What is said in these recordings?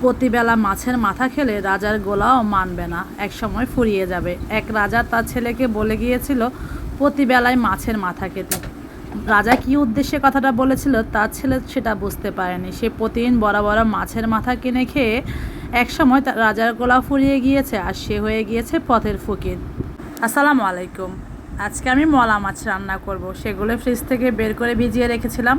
প্রতিবেলা মাছের মাথা খেলে রাজার গোলাও মানবে না। এক সময় ফুরিয়ে যাবে। এক রাজা তার ছেলেকে বলে গিয়েছিল, প্রতিবেলায় মাছের মাথা খেতে। রাজা কী উদ্দেশ্যে কথাটা বলেছিল তার ছেলে সেটা বুঝতে পারেনি। সে প্রতিদিন বড় বড় মাছের মাথা কিনে খেয়ে এক সময় তার রাজার গোলা ফুরিয়ে গিয়েছে আর সে হয়ে গিয়েছে পথের ফকির। আসসালামু আলাইকুম। আজকে আমি মলা মাছ রান্না করব। সেগুলো ফ্রিজ থেকে বের করে ভিজিয়ে রেখেছিলাম।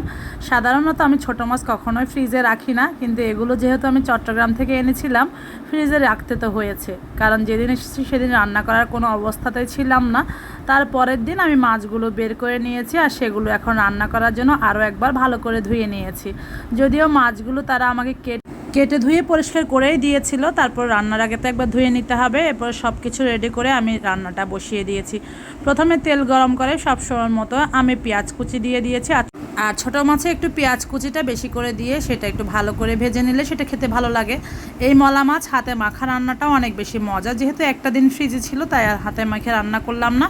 সাধারণত আমি ছোটো মাছ কখনোই ফ্রিজে রাখি না, কিন্তু এগুলো যেহেতু আমি চট্টগ্রাম থেকে এনেছিলাম ফ্রিজে রাখতে তো হয়েছে। কারণ যেদিন এসেছি সেদিন রান্না করার কোনো অবস্থাতেই ছিলাম না। তার পরের দিন আমি মাছগুলো বের করে নিয়েছি আর সেগুলো এখন রান্না করার জন্য আরও একবার ভালো করে ধুয়ে নিয়েছি। যদিও মাছগুলো তারা আমাকে কেটে কেটে ধুয়ে পরিষ্কার করেই দিয়েছিল, তারপর রান্নার আগে তো একবার ধুয়ে নিতে হবে, এরপর সব কিছু রেডি করে আমি রান্নাটা বসিয়ে দিয়েছি। প্রথমে তেল গরম করে সব সময় মতো আমি পেঁয়াজ কুচি দিয়ে দিয়েছি, আর ছোটো মাছে একটু পেঁয়াজ কুচিটা বেশি করে দিয়ে সেটা একটু ভালো করে ভেজে নিলে সেটা খেতে ভালো লাগে। এই মলা মাছ হাতে মাখা রান্নাটাও অনেক বেশি মজা, যেহেতু একটা দিন ফ্রিজে ছিল, তাই আর হাতে মাখে রান্না করলাম না।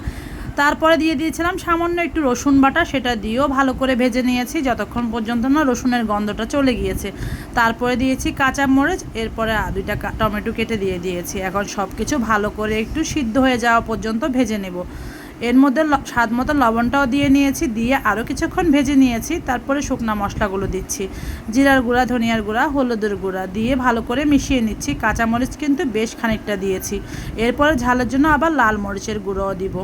তারপরে দিয়ে দিয়েছিলাম সামান্য একটু রসুন বাটা, সেটা দিয়েও ভালো করে ভেজে নিয়েছি, যতক্ষণ পর্যন্ত না রসুনের গন্ধটা চলে গিয়েছে। তারপরে দিয়েছি কাঁচা মরিচ, এরপরে দুইটা টমেটো কেটে দিয়ে দিয়েছি। এখন সব কিছু ভালো করে একটু সিদ্ধ হয়ে যাওয়া পর্যন্ত ভেজে নেব। এর মধ্যে স্বাদ মতো লবণটাও দিয়ে নিয়েছি, দিয়ে আরও কিছুক্ষণ ভেজে নিয়েছি, তারপরে শুকনা মশলাগুলো দিচ্ছি। জিরার গুঁড়া, ধনিয়ার গুঁড়া, হলুদের গুঁড়া দিয়ে ভালো করে মিশিয়ে নিচ্ছি। কাঁচামরিচ কিন্তু বেশ খানিকটা দিয়েছি। এরপরে ঝালের জন্য আবার লাল মরিচের গুঁড়োও দিব।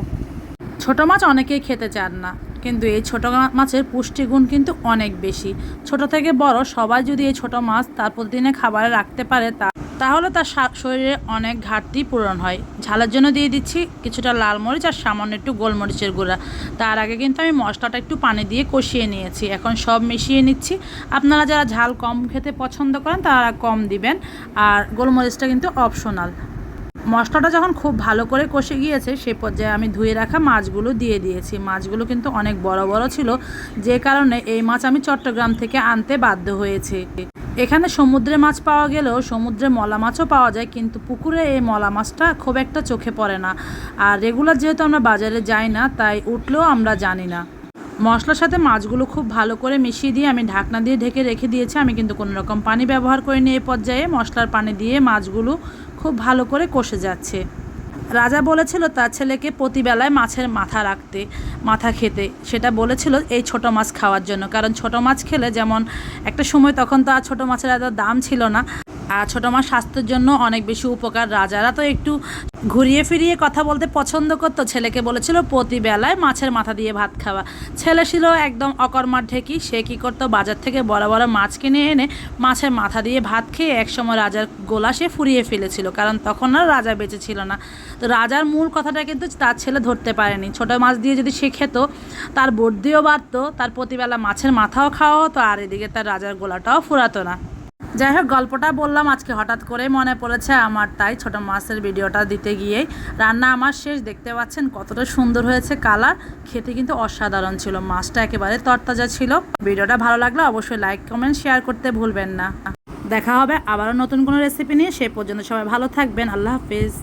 ছোট মাছ অনেকেই খেতে চান না, কিন্তু এই ছোট মাছের পুষ্টিগুণ কিন্তু অনেক বেশি। ছোট থেকে বড় সবাই যদি এই ছোট মাছ তার প্রতিদিনে খাবারে রাখতে পারে তা তাহলে তার শরীরে অনেক ঘাটতি পূরণ হয়। ঝালের জন্য দিয়ে দিচ্ছি কিছুটা লাল মরিচ আর সামান্য একটু গোলমরিচের গুঁড়া। তার আগে কিন্তু আমি মশলাটা একটু পানি দিয়ে কষিয়ে নিয়েছি। এখন সব মিশিয়ে নিচ্ছি। আপনারা যারা ঝাল কম খেতে পছন্দ করেন তারা কম দিবেন। আর গোলমরিচটা কিন্তু অপশনাল মশলাটা যখন খুব ভালো করে কষে গিয়েছে, সে পর্যায়ে আমি ধুয়ে রাখা মাছগুলো দিয়ে দিয়েছি। মাছগুলো কিন্তু অনেক বড় বড় ছিল, যে কারণে এই মাছ আমি চট্টগ্রাম থেকে আনতে বাধ্য হয়েছে। এখানে সমুদ্রে মাছ পাওয়া গেলেও সমুদ্রে মলা মাছও পাওয়া যায়, কিন্তু পুকুরে এই মলা মাছটা খুব একটা চোখে পড়ে না। আর রেগুলার যেহেতু আমরা বাজারে যাই না, তাই উঠলেও আমরা জানি না। মশলার সাথে মাছগুলো খুব ভালো করে মিশিয়ে দিয়ে আমি ঢাকনা দিয়ে ঢেকে রেখে দিয়েছি। আমি কিন্তু কোনো রকম পানি ব্যবহার করিনি এই পর্যায়ে। মশলার পানি দিয়ে মাছগুলো খুব ভালো করে কষে যাচ্ছে। রাজা বলেছিল তার ছেলেকে প্রতিবেলায় মাছের মাথা রাখতে, মাথা খেতে। সেটা বলেছিল এই ছোট মাছ খাওয়ার জন্য। কারণ ছোট মাছ খেলে যেমন একটা সময় তখন তো আর ছোটো মাছের এত দাম ছিল না। আর ছোটো মাছ স্বাস্থ্যের জন্য অনেক বেশি উপকার। রাজারা তো একটু ঘুরিয়ে ফিরিয়ে কথা বলতে পছন্দ করতো। ছেলেকে বলেছিল প্রতিবেলায় মাছের মাথা দিয়ে ভাত খাওয়া। ছেলে ছিল একদম অকর্মার ঢেকি। সে কী করতো, বাজার থেকে বড় বড় মাছ কিনে এনে মাছের মাথা দিয়ে ভাত খেয়ে একসময় রাজার গোলা সে ফুরিয়ে ফেলেছিল, কারণ তখন আর রাজা বেঁচে ছিল না। তো রাজার মূল কথাটা কিন্তু তার ছেলে ধরতে পারেনি। ছোটো মাছ দিয়ে যদি সে খেত, তার বুদ্ধিও বাড়তো, তার প্রতিবেলা মাছের মাথাও খাওয়া হতো, আর এদিকে তার রাজার গোলাটাও ফুরাতো না। যাই হোক গল্পটা বললাম আজকে হঠাৎ করে মনে পড়েছে আমার, তাই ছোট মাছের ভিডিওটা দিতে গিয়ে। রান্না আমার শেষ, দেখতে পাচ্ছেন কতটা সুন্দর হয়েছে কালার, খেতে কিন্তু অসাধারণ ছিল, মাছটা একেবারে তরতাজা ছিল। ভিডিওটা ভালো লাগলে অবশ্যই লাইক, কমেন্ট, শেয়ার করতে ভুলবেন না। দেখা হবে আবারও নতুন কোনো রেসিপি নিয়ে, সে পর্যন্ত সবাই ভালো থাকবেন, আল্লাহ হাফিজ।